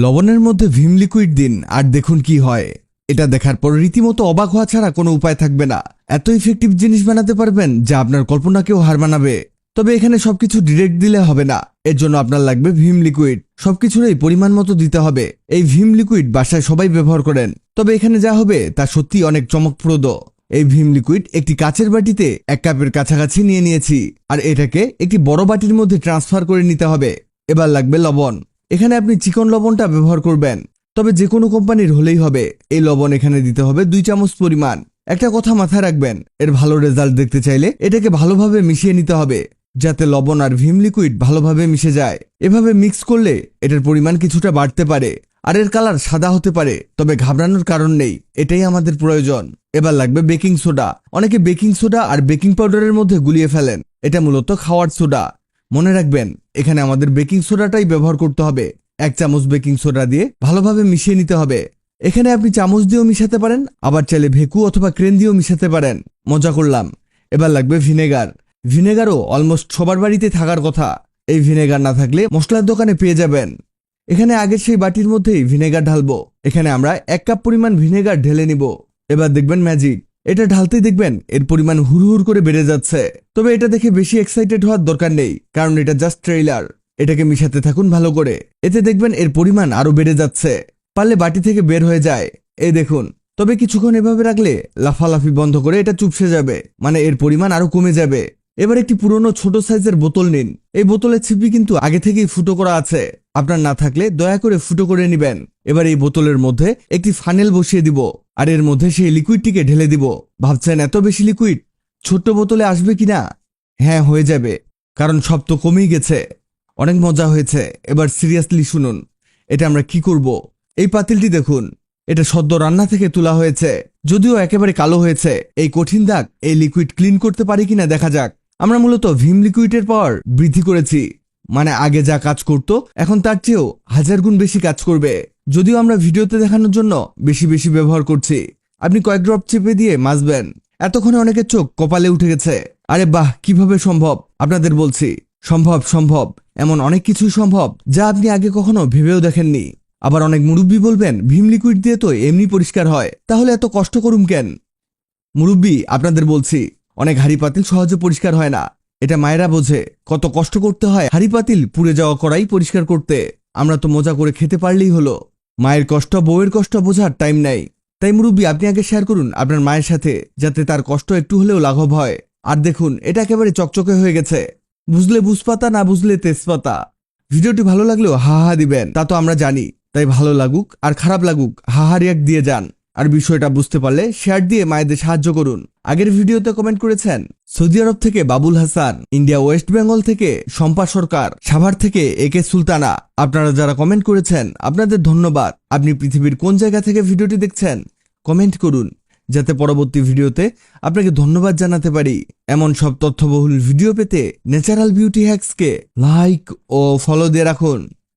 লবণের মধ্যে ভীম লিকুইড দিন আর দেখুন কি হয়। এটা দেখার পর রীতিমতো অবাক হওয়া ছাড়া কোনো উপায় থাকবে না। এত ইফেক্টিভ জিনিস বানাতে পারবেন যা আপনার কল্পনাকেও হার মানাবে। তবে এখানে সবকিছু ডিরেক্ট দিলে হবে না। এর জন্য আপনার লাগবে ভীম লিকুইড। সবকিছুরই পরিমাণ মতো দিতে হবে। এই ভীম লিকুইড বাসায় সবাই ব্যবহার করেন। তবে এখানে যা হবে তা সত্যি অনেক চমকপ্রদ। এই ভীম লিকুইড একটি কাচের বাটিতে এক কাপের কাছাকাছি নিয়ে নিয়েছি। আর এটাকে একটি বড় বাটির মধ্যে ট্রান্সফার করে নিতে হবে। এবার লাগবে লবণ। এখানে আপনি চিকন লবণটা ব্যবহার করবেন, তবে যে কোনো কোম্পানির হলেই হবে। এই লবণ এখানে দিতে হবে দুই চামচ পরিমাণ। একটা কথা মাথায় রাখবেন, এর ভালো রেজাল্ট দেখতে চাইলে এটাকে ভালোভাবে মিশিয়ে নিতে হবে, যাতে লবণ আর ভীম লিকুইড ভালোভাবে মিশে যায়। এভাবে মিক্স করলে এটার পরিমাণ কিছুটা বাড়তে পারে, আর এর কালার সাদা হতে পারে, তবে ঘাবড়ানোর কারণ নেই, এটাই আমাদের প্রয়োজন। এবার লাগবে বেকিং সোডা। অনেকে বেকিং সোডা আর বেকিং পাউডারের মধ্যে গুলিয়ে ফেলেন, এটা মূলত খাওয়ার সোডা। মনে রাখবেন, এখানে আমাদের বেকিং সোডাটাই ব্যবহার করতে হবে। এক চামচ বেকিং সোডা দিয়ে ভালোভাবে মিশিয়ে নিতে হবে। এখানে আপনি চামচ দিয়েও মিশাতে পারেন, আবার চাইলে ভেকু অথবা ক্রেন দিয়েও মিশাতে পারেন। মজা করলাম। এবার লাগবে ভিনেগার। ভিনেগারও অলমোস্ট সবার বাড়িতে থাকার কথা। এই ভিনেগার না থাকলে মশলার দোকানে পেয়ে যাবেন। এখানে আগের সেই বাটির মধ্যেই ভিনেগার ঢালবো। এখানে আমরা এক কাপ পরিমাণ ভিনেগার ঢেলে নিব। এবার দেখবেন ম্যাজিক এটা ঢালতেই দেখবেন, এর পরিমাণ হুড় করে বেড়ে যাচ্ছে। তবে এটা দেখে বেশি এক্সাইটেড হওয়ার দরকার নেই, কারণ এটা জাস্ট ট্রেইলার এটাকে মিশাতে থাকুন ভালো করে। এতে দেখবেন এর পরিমাণ আরও বেড়ে যাচ্ছে। পারলে বাটি থেকে বের হয়ে যায়। এই দেখুন। তবে কিছুক্ষণ এভাবে রাখলে লাফালাফি বন্ধ করে এটা চুপসে যাবে মানে এর পরিমাণ আরও কমে যাবে। এবার একটি পুরনো ছোট সাইজের বোতল নিন। এই বোতলের ছিপি কিন্তু আগে থেকেই ফুটো করা আছে। আপনার না থাকলে দয়া করে ফুটো করে নেবেন। এবার এই বোতলের মধ্যে একটি ফানেল বসিয়ে দিব। আর এর মধ্যে সেই লিকুইডটিকে ঢেলে দিব। ভাবছেন, এত বেশি লিকুইড ছোট্ট বোতলে আসবে কিনা? হ্যাঁ হয়ে যাবে। কারণ সব তো কমেই গেছে। অনেক মজা হয়েছে। এবার সিরিয়াসলি শুনুন। এটা আমরা কি করব? এই পাতিলটি দেখুন। এটা সদ্য রান্না থেকে তোলা হয়েছে। যদিও একেবারে কালো হয়েছে। এই কঠিন দাগ, এই লিকুইড ক্লিন করতে পারি কিনা দেখা যাক। আমরা মূলত ভিম লিকুইডের পাওয়ার বৃদ্ধি করেছি। মানে আগে যা কাজ করত, এখন তার চেয়েও হাজার গুণ বেশি কাজ করবে। যদিও আমরা ভিডিওতে দেখানোর জন্য বেশি বেশি ব্যবহার করছি। আপনি কয়েক ড্রপ চেপে দিয়ে মাজবেন। এতক্ষণে অনেকের চোখ কপালে উঠে গেছে। আরে বাহ, কীভাবে সম্ভব? আপনাদের বলছি, সম্ভব সম্ভব, এমন অনেক কিছুই সম্ভব যা আপনি আগে কখনো ভেবেও দেখেননি। আবার অনেক মুরব্বী বলবেন, ভীম লিকুইড দিয়ে তো এমনি পরিষ্কার হয়। তাহলে এত কষ্ট করুম কেন? মুরব্বী, আপনাদের বলছি, অনেক হাড়ি পাতিল সহজে পরিষ্কার হয় না। এটা মায়েরা বোঝে, কত কষ্ট করতে হয় হাড়ি পাতিল পুড়ে যাওয়া করাই পরিষ্কার করতে। আমরা তো মজা করে খেতে পারলেই হলো। মায়ের কষ্ট, বউয়ের কষ্ট বোঝার টাইম নাই। তাই মুরব্বী, আপনি আগে শেয়ার করুন আপনার মায়ের সাথে, যাতে তার কষ্ট একটু হলেও লাঘব হয়। আর দেখুন, এটা একেবারে চকচকে হয়ে গেছে। বুঝলে বুঝপাতা, না বুঝলে তেজপাতা। ভিডিওটি ভালো লাগলেও হা হা দিবেন, তা তো আমরা জানি। তাই ভালো লাগুক আর খারাপ লাগুক হাহা রিয়াক দিয়ে যান। আর বিষয়টা বুঝতে পারলে শেয়ার দিয়ে মায়েদের সাহায্য করুন। আগের ভিডিওতে কমেন্ট করেছেন, সৌদি আরব থেকে বাবুল হাসান, ইন্ডিয়া ওয়েস্ট বেঙ্গল থেকে শম্পা সরকার, সাভার থেকে এ কে সুলতানা। আপনারা যারা কমেন্ট করেছেন, আপনাদের ধন্যবাদ। আপনি পৃথিবীর কোন জায়গা থেকে ভিডিওটি দেখছেন কমেন্ট করুন, যাতে পরবর্তী ভিডিওতে আপনাকে ধন্যবাদ জানাতে পারি। এমন সব তথ্যবহুল ভিডিও পেতে ন্যাচারাল বিউটি হ্যাক্সকে লাইক ও ফলো দিয়ে রাখুন।